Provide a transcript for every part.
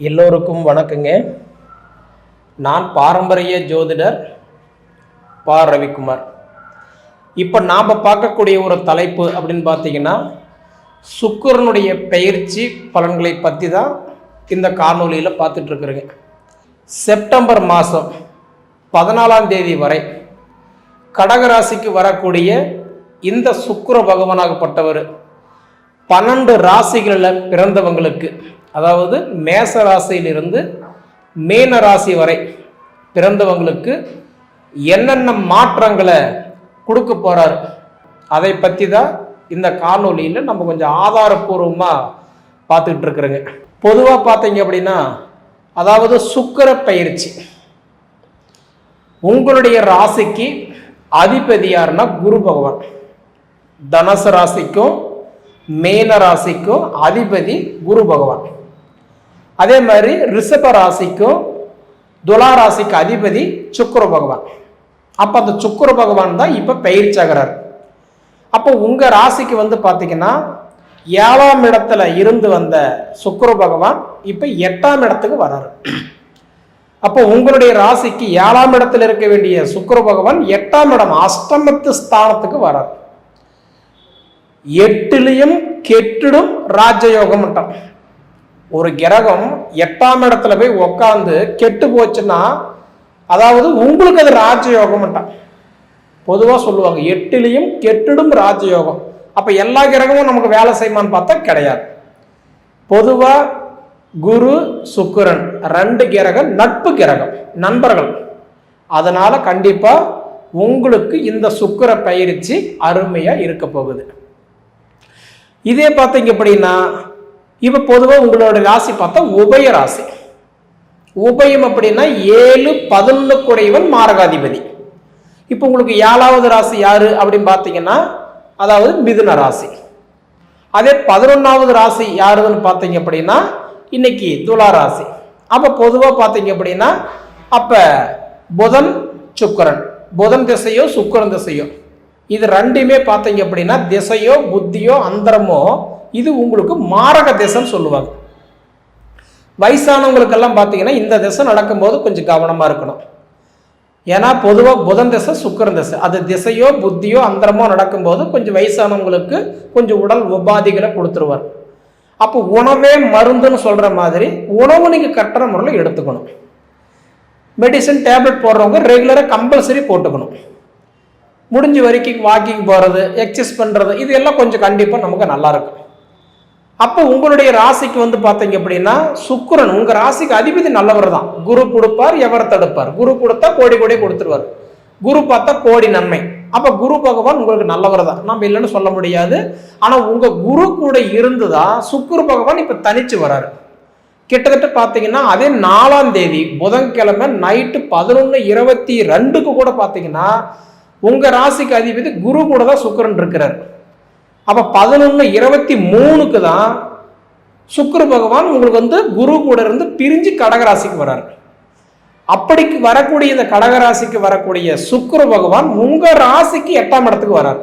எல்லோருக்கும் வணக்கங்க. நான் பாரம்பரிய ஜோதிடர் பா. ரவிக்குமார். இப்போ நாம் பார்க்கக்கூடிய ஒரு தலைப்பு அப்படின்னு பார்த்தீங்கன்னா சுக்கரனுடைய பயிற்சி பலன்களை பற்றி தான் இந்த காணொலியில் பார்த்துட்ருக்குறேங்க செப்டம்பர் மாதம் பதினாலாம் தேதி வரை கடகராசிக்கு வரக்கூடிய இந்த சுக்கர பகவானாகப்பட்டவர் பன்னெண்டு ராசிகளில் பிறந்தவங்களுக்கு அதாவது மேச ராசியிலிருந்து மீன ராசி வரை பிறந்தவங்களுக்கு என்னென்ன மாற்றங்களை கொடுக்க போகிறார் அதை பற்றி தான் இந்த காணொலியில் நம்ம கொஞ்சம் ஆதாரப்பூர்வமாக பார்த்துக்கிட்டு இருக்கிறோங்க. பொதுவாக பார்த்தீங்க அப்படின்னா அதாவது சுக்கர பயிற்சி. உங்களுடைய ராசிக்கு அதிபதி யாருன்னா குரு பகவான். தனுசு ராசிக்கும் மேன ராசிக்கும் அதிபதி குரு பகவான். அதே மாதிரி ரிஷப ராசிக்கும் துலா ராசிக்கு அதிபதி சுக்கர பகவான். அப்போ அந்த சுக்கர பகவான் தான் இப்போ பயிற்சகரார் அப்போ உங்கள் ராசிக்கு வந்து பார்த்தீங்கன்னா ஏழாம் இடத்துல இருந்து வந்த சுக்கர பகவான் இப்போ எட்டாம் இடத்துக்கு வராரு. அப்போ உங்களுடைய ராசிக்கு ஏழாம் இடத்துல இருக்க வேண்டிய சுக்கர பகவான் எட்டாம் இடம் அஷ்டமத்து ஸ்தானத்துக்கு வரார். எட்டுலையும் கெட்டிடும் ராஜயோகம் ஒரு கிரகம் எட்டாம் இடத்துல போய் உக்காந்து கெட்டு போச்சுன்னா அதாவது உங்களுக்கு அது ராஜயோகம் பொதுவாக சொல்லுவாங்க எட்டுலையும் கெட்டிடும் ராஜயோகம். அப்போ எல்லா கிரகமும் நமக்கு வேலை செய்யுமான்னு பார்த்தா கிடையாது. பொதுவாக குரு சுக்கிரன் ரெண்டு கிரகம் நட்பு கிரகம் நண்பர்கள். அதனால் கண்டிப்பாக உங்களுக்கு இந்த சுக்கிர பயிற்சி அருமையாக இருக்க போகுது. இதே பார்த்தீங்க அப்படின்னா இப்போ பொதுவாக உங்களோட ராசி பார்த்தா உபய ராசி. உபயம் அப்படின்னா ஏழு பதினொன்று குறைவன் மாரகாதிபதி. இப்போ உங்களுக்கு ஏழாவது ராசி யாரு அப்படின்னு பார்த்தீங்கன்னா அதாவது மிதுன ராசி. அதே பதினொன்றாவது ராசி யாருன்னு பார்த்தீங்க அப்படின்னா இன்னைக்கு துலா ராசி. அப்போ பொதுவாக பார்த்தீங்க அப்படின்னா அப்போ புதன் சுக்கரன். புதன் திசையோ சுக்கரன் திசையோ. இது ரெண்டுமே பார்த்தீங்க அப்படின்னா திசையோ புத்தியோ அந்தரமோ இது உங்களுக்கு மாரக திசைன்னு சொல்லுவாங்க. வயசானவங்களுக்கெல்லாம் பார்த்தீங்கன்னா இந்த திசை நடக்கும்போது கொஞ்சம் கவனமாக இருக்கணும். ஏன்னா பொதுவாக புதன் திசை சுக்கரன் திசை. அது திசையோ புத்தியோ அந்தரமோ நடக்கும்போது கொஞ்சம் வயசானவங்களுக்கு கொஞ்சம் உடல் உபாதிகளை கொடுத்துருவார். அப்போ உணவே மருந்துன்னு சொல்கிற மாதிரி உணவு நீங்கள் கட்டுற முறையில் எடுத்துக்கணும். மெடிசன் டேப்லெட் போடுறவங்க ரெகுலராக கம்பல்சரி போட்டுக்கணும். முடிஞ்ச வரைக்கும் வாக்கிங் போகிறது எக்ஸசைஸ் பண்ணுறது இது எல்லாம் கொஞ்சம் கண்டிப்பாக நமக்கு நல்லாயிருக்கும் அப்போ உங்களுடைய ராசிக்கு வந்து பார்த்தீங்க அப்படின்னா சுக்கரன் உங்கள் ராசிக்கு அதிபதி நல்லவர் தான். குரு கொடுப்பார் எவரை தடுப்பார்? குரு கொடுத்தா கோடி கோடி கொடுத்துருவார். குரு பார்த்தா கோடி நன்மை. அப்போ குரு பகவான் உங்களுக்கு நல்லவர் தான். நம்ம இல்லைன்னு சொல்ல முடியாது. ஆனால் உங்கள் குரு கூட இருந்து தான் சுக்குரு பகவான் இப்போ தனிச்சு வராரு. கிட்டத்தட்ட பார்த்தீங்கன்னா அதே நாலாம் தேதி புதன்கிழமை நைட்டு பதினொன்று இருபத்தி ரெண்டுக்கு கூட பார்த்தீங்கன்னா உங்கள் ராசிக்கு அதிபதி குரு கூட தான் சுக்கரன் இருக்கிறார். அப்போ பதினொன்று இருபத்தி மூணுக்கு தான் சுக்கர பகவான் உங்களுக்கு வந்து குரு கூட இருந்து பிரிஞ்சு கடகராசிக்கு வர்றார் அப்படிக்கு வரக்கூடிய இந்த கடகராசிக்கு வரக்கூடிய சுக்கர பகவான் உங்கள் ராசிக்கு எட்டாம் இடத்துக்கு வரார்.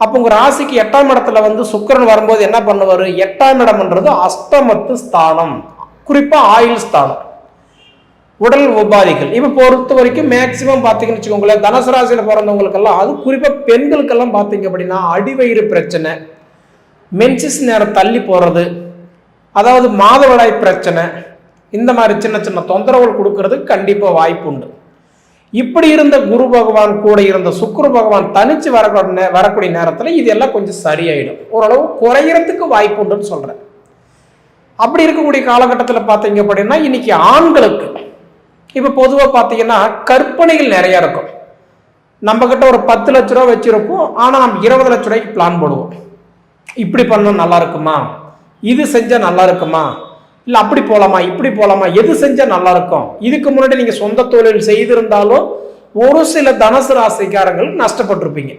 அப்போ உங்கள் ராசிக்கு எட்டாம் இடத்துல வந்து சுக்கரன் வரும்போது என்ன பண்ணுவார்? எட்டாம் இடம்ன்றது அஷ்டமத்து ஸ்தானம் குறிப்பாக ஆயுள் ஸ்தானம். உடல் உபாதிகள். இப்போ பொறுத்த வரைக்கும் மேக்சிமம் பார்த்தீங்கன்னு வச்சுக்கோங்களேன் தனுசு ராசியில் பிறந்தவங்களுக்கெல்லாம் அது குறிப்பாக பெண்களுக்கெல்லாம் பார்த்தீங்க அப்படின்னா அடிவயிறு பிரச்சனை மென்சிஸ் நேரம் தள்ளி போகிறது அதாவது மாதவிடாய் பிரச்சனை இந்த மாதிரி சின்ன சின்ன தொந்தரவுகள் கொடுக்கறதுக்கு கண்டிப்பாக வாய்ப்பு உண்டு. இப்படி இருந்த குரு பகவான் கூட இருந்த சுக்குரு பகவான் தனிச்சு வரக்கூடிய வரக்கூடிய நேரத்தில் இதெல்லாம் கொஞ்சம் சரியாயிடும். ஓரளவு குறையறதுக்கு வாய்ப்பு உண்டுன்னு சொல்கிறேன் அப்படி இருக்கக்கூடிய காலகட்டத்தில் பார்த்தீங்க அப்படின்னா இன்னைக்கு ஆண்களுக்கு இப்போ பொதுவாக பார்த்தீங்கன்னா கற்பனைகள் நிறையா இருக்கும். நம்மக்கிட்ட ஒரு பத்து லட்ச ரூபா வச்சுருப்போம். ஆனால் நம்ம இருபது லட்ச ரூபாய்க்கு பிளான் போடுவோம். இப்படி பண்ணால் நல்லா இருக்குமா? இது செஞ்சால் நல்லா இருக்குமா? இல்லை அப்படி போகலாமா இப்படி போகலாமா எது செஞ்சால் நல்லா இருக்கும்? இதுக்கு முன்னாடி நீங்கள் சொந்த தொழில் செய்திருந்தாலும் ஒரு சில தனுசு ராசிக்காரங்களுக்கு நஷ்டப்பட்டிருப்பீங்க.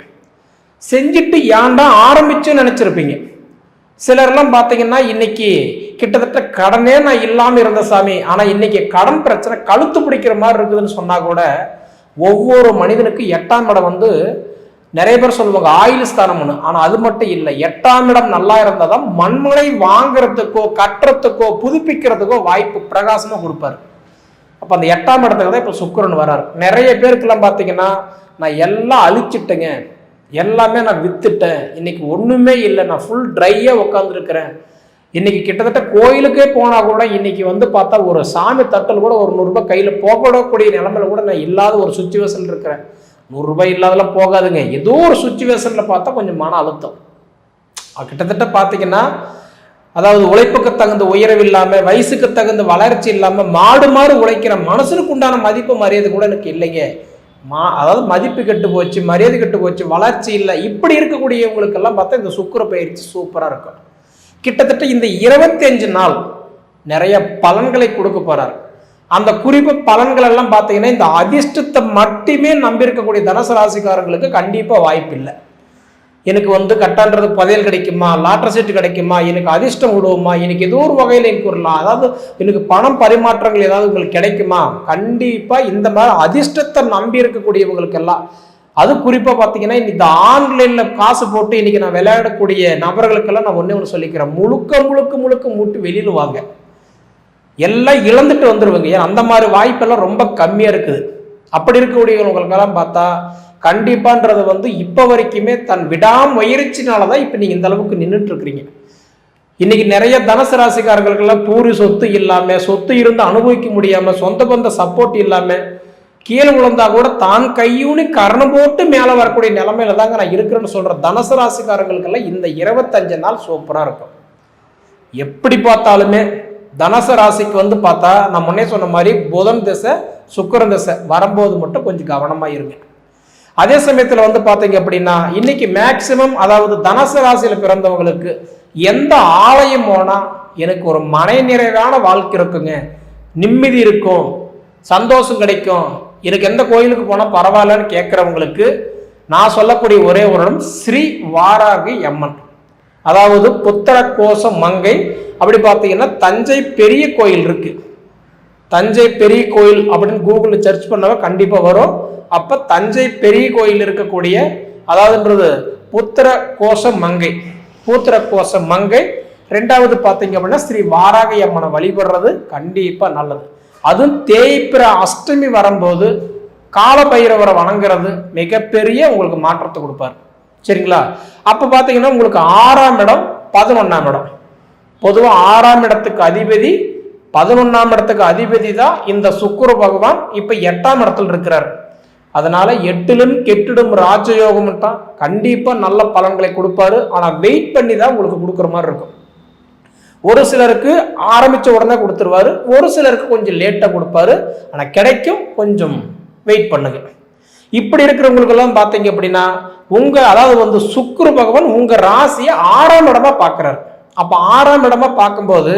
செஞ்சுட்டு ஏன்டா ஆரம்பிச்சு நினச்சிருப்பீங்க. சிலர்லாம் பார்த்தீங்கன்னா இன்னைக்கு கிட்டத்தட்ட கடனே நான் இல்லாமல் இருந்த சாமி. ஆனால் இன்னைக்கு கடன் பிரச்சனை கழுத்து பிடிக்கிற மாதிரி இருக்குதுன்னு சொன்னால் கூட ஒவ்வொரு மனிதனுக்கு எட்டாம் இடம் வந்து நிறைய பேர் சொல்லுவாங்க ஆயுள் ஸ்தானம் ஒன்று ஆனால் அது மட்டும் இல்லை எட்டாம் இடம் நல்லா இருந்தால் தான் மண்மனை வாங்குறதுக்கோ கட்டுறதுக்கோ புதுப்பிக்கிறதுக்கோ வாய்ப்பு பிரகாசமாக கொடுப்பாரு. அப்போ அந்த எட்டாம் இடத்துக்கு தான் இப்போ சுக்கரன் வராரு. நிறைய பேருக்கெல்லாம் பார்த்தீங்கன்னா நான் எல்லாம் அழிச்சிட்டேங்க. எல்லாமே நான் வித்துட்டேன். இன்னைக்கு ஒன்றுமே இல்லை. நான் ஃபுல் ட்ரையாக உட்காந்துருக்கிறேன் இன்னைக்கு கிட்டத்தட்ட கோயிலுக்கே போனால் கூட இன்னைக்கு வந்து பார்த்தா ஒரு சாமி தட்டல் கூட ஒரு நூறுரூபா கையில் போகக்கூடக்கூடிய நிலமையில கூட நான் இல்லாத ஒரு சுச்சுவேஷன் இருக்கிறேன். நூறுரூபா இல்லாதெல்லாம் போகாதுங்க. ஏதோ ஒரு சுச்சுவேஷனில் பார்த்தா கொஞ்சம் மன அழுத்தம். கிட்டத்தட்ட பார்த்தீங்கன்னா அதாவது உழைப்புக்கு தகுந்த உயரவு இல்லாமல் வயசுக்கு தகுந்த வளர்ச்சி இல்லாமல் மாடு மாடு உழைக்கிற மனசுக்கு உண்டான மதிப்பு மரியாதை கூட எனக்கு இல்லைங்க. மா அதாவது மதிப்பு கெட்டு போச்சு மரியாதை கெட்டு போச்சு வளர்ச்சி இல்லை இப்படி இருக்கக்கூடியவங்களுக்கெல்லாம் பார்த்தா இந்த சுக்கிர பயிற்சி சூப்பராக இருக்கும். கிட்டத்தட்ட இந்த இருபத்தஞ்சு நாள் நிறைய பலன்களை கொடுக்க போறார். அந்த குறிப்பு பலன்கள் எல்லாம் பார்த்தீங்கன்னா இந்த அதிர்ஷ்டத்தை மட்டுமே நம்பி இருக்கக்கூடிய தனுசு ராசிக்காரங்களுக்கு கண்டிப்பாக வாய்ப்பு இல்லை எனக்கு வந்து கட்டான்றது புதையல் கிடைக்குமா? லாட்டர் சீட்டு கிடைக்குமா? எனக்கு அதிர்ஷ்டம் விடுவோமா எனக்கு ஏதோ ஒரு வகையில் எனக்கு ஒரு அதாவது எனக்கு பணம் பரிமாற்றங்கள் ஏதாவது உங்களுக்கு கிடைக்குமா? கண்டிப்பாக இந்த மாதிரி அதிர்ஷ்டத்தை நம்பி இருக்கக்கூடியவங்களுக்கெல்லாம் அது குறிப்பாக பார்த்தீங்கன்னா இந்த ஆன்லைனில் காசு போட்டு இன்னைக்கு நான் விளையாடக்கூடிய நபர்களுக்கெல்லாம் நான் ஒன்றே ஒன்று சொல்லிக்கிறேன். முழுக்க முழுக்க முழுக்க மூட்டு வெளியில் வாங்க. எல்லாம் இழந்துட்டு வந்துடுவாங்க ஏன்னா அந்த மாதிரி வாய்ப்பெல்லாம் ரொம்ப கம்மியாக இருக்குது. அப்படி இருக்கக்கூடியவங்களுக்கெல்லாம் பார்த்தா கண்டிப்பான்றது வந்து இப்போ வரைக்குமே தன் விடாம முயற்சினால தான் இப்போ நீங்கள் இந்த அளவுக்கு நின்றுட்டு இருக்கிறீங்க இன்னைக்கு நிறைய தனுசு ராசிக்காரர்களுக்கெல்லாம் பூரி சொத்து இல்லாமல் சொத்து இருந்து அனுபவிக்க முடியாமல் சொந்த பந்த சப்போர்ட் இல்லாமல் கீழே விழுந்தா கூட தான் கையூனி கரணம் போட்டு மேலே வரக்கூடிய நிலைமையில தாங்க நான் இருக்கிறேன்னு சொல்ற தனுசு ராசிக்காரங்களுக்கெல்லாம் இந்த இருபத்தஞ்சு நாள் சூப்பராக இருக்கும். எப்படி பார்த்தாலுமே தனச ராசிக்கு வந்து பார்த்தா நான் முன்னே சொன்ன மாதிரி புதன் திசை சுக்கரன் திசை வரும்போது மட்டும் கொஞ்சம் கவனமாக இருங்க. அதே சமயத்தில் வந்து பார்த்தீங்க அப்படின்னா இன்னைக்கு மேக்சிமம் அதாவது தனுசு ராசியில் பிறந்தவங்களுக்கு எந்த ஆலயம் போனால் எனக்கு ஒரு மனை நிறைவான வாழ்க்கை இருக்குங்க. நிம்மதி இருக்கும் சந்தோஷம் கிடைக்கும். எனக்கு எந்த கோயிலுக்கு போனால் பரவாயில்லன்னு கேட்குறவங்களுக்கு நான் சொல்லக்கூடிய ஒரே ஒரு இடம் ஸ்ரீ வாராகி அம்மன். அதாவது புத்திர கோசம் மங்கை அப்படி பார்த்தீங்கன்னா தஞ்சை பெரிய கோயில் இருக்கு. தஞ்சை பெரிய கோயில் அப்படின்னு கூகுளில் சர்ச் பண்ணவ கண்டிப்பாக வரும். அப்போ தஞ்சை பெரிய கோயில் இருக்கக்கூடிய அதாவதுன்றது புத்திர கோஷ மங்கை பூத்திர கோஷ மங்கை ரெண்டாவது பார்த்தீங்க அப்படின்னா ஸ்ரீ வாராகி அம்மனை வழிபடுறது கண்டிப்பாக நல்லது. அதுவும் தேய்பிற அஷ்டமி வரும்போது கால பைரவரை வணங்குறது மிகப்பெரிய உங்களுக்கு மாற்றத்தை கொடுப்பார். சரிங்களா? அப்போ பார்த்தீங்கன்னா உங்களுக்கு ஆறாம் இடம் பதினொன்றாம் இடம். பொதுவாக ஆறாம் இடத்துக்கு அதிபதி பதினொன்றாம் இடத்துக்கு அதிபதி தான் இந்த சுக்குர பகவான். இப்போ எட்டாம் இடத்துல இருக்கிறார். அதனால எட்டிலும் கெட்டிடும் ராஜயோகம் தான். கண்டிப்பாக நல்ல பலன்களை கொடுப்பாரு. ஆனால் வெயிட் பண்ணி தான் உங்களுக்கு கொடுக்குற மாதிரி இருக்கும். ஒரு சிலருக்கு ஆரம்பித்த உடனே கொடுத்துருவாரு. ஒரு சிலருக்கு கொஞ்சம் லேட்டாக கொடுப்பாரு. ஆனால் கிடைக்கும் கொஞ்சம் வெயிட் பண்ணுங்க. இப்படி இருக்கிறவங்களுக்கெல்லாம் பார்த்தீங்க அப்படின்னா உங்கள் அதாவது வந்து சுக்குரு பகவான் உங்கள் ராசியை ஆறாம் இடமா பார்க்குறாரு. அப்போ ஆறாம் இடமா பார்க்கும்போது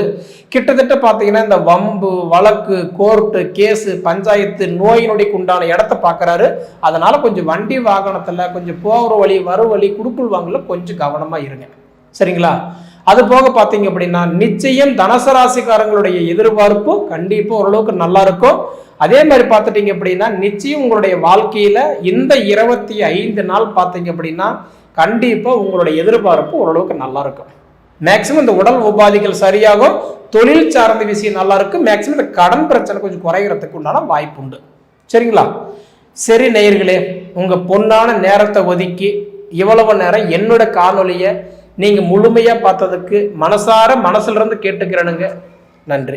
கிட்டத்தட்ட பார்த்தீங்கன்னா இந்த வம்பு வழக்கு கோர்ட்டு கேஸு பஞ்சாயத்து நோய் உண்டான இடத்த பார்க்குறாரு. அதனால கொஞ்சம் வண்டி வாகனத்தில் கொஞ்சம் போகிற வழி வரும் வழி குடுக்குள் வாங்கல கொஞ்சம் கவனமாக இருங்க. சரிங்களா? அது போக பார்த்தீங்க அப்படின்னா நிச்சயம் தனசராசிக்காரங்களுடைய ராசிக்காரங்களுடைய எதிர்பார்ப்பு கண்டிப்பாக ஓரளவுக்கு நல்லா இருக்கும். அதே மாதிரி பார்த்துட்டீங்க அப்படின்னா நிச்சயம் உங்களுடைய வாழ்க்கையில் இந்த இருபத்தி ஐந்து நாள் பார்த்தீங்க அப்படின்னா கண்டிப்பாக உங்களுடைய எதிர்பார்ப்பு ஓரளவுக்கு நல்லா இருக்கும். மேக்சிமம் இந்த உடல் உபாதைகள் சரியாகும் தொழில் சார்ந்த விஷயம் நல்லா இருக்கும் மேக்சிமம் இந்த கடன் பிரச்சனை கொஞ்சம் குறைகிறதுக்கு உண்டான வாய்ப்பு உண்டு. சரிங்களா? சரி நேயர்களே உங்கள் பொன்னான நேரத்தை ஒதுக்கி இவ்வளவு நேரம் என்னோட காணொலியை நீங்கள் முழுமையாக பார்த்ததுக்கு மனசார மனசுலேருந்து கேட்டுக்கிறனுங்க கேட்டுக்கிறேனுங்க. நன்றி.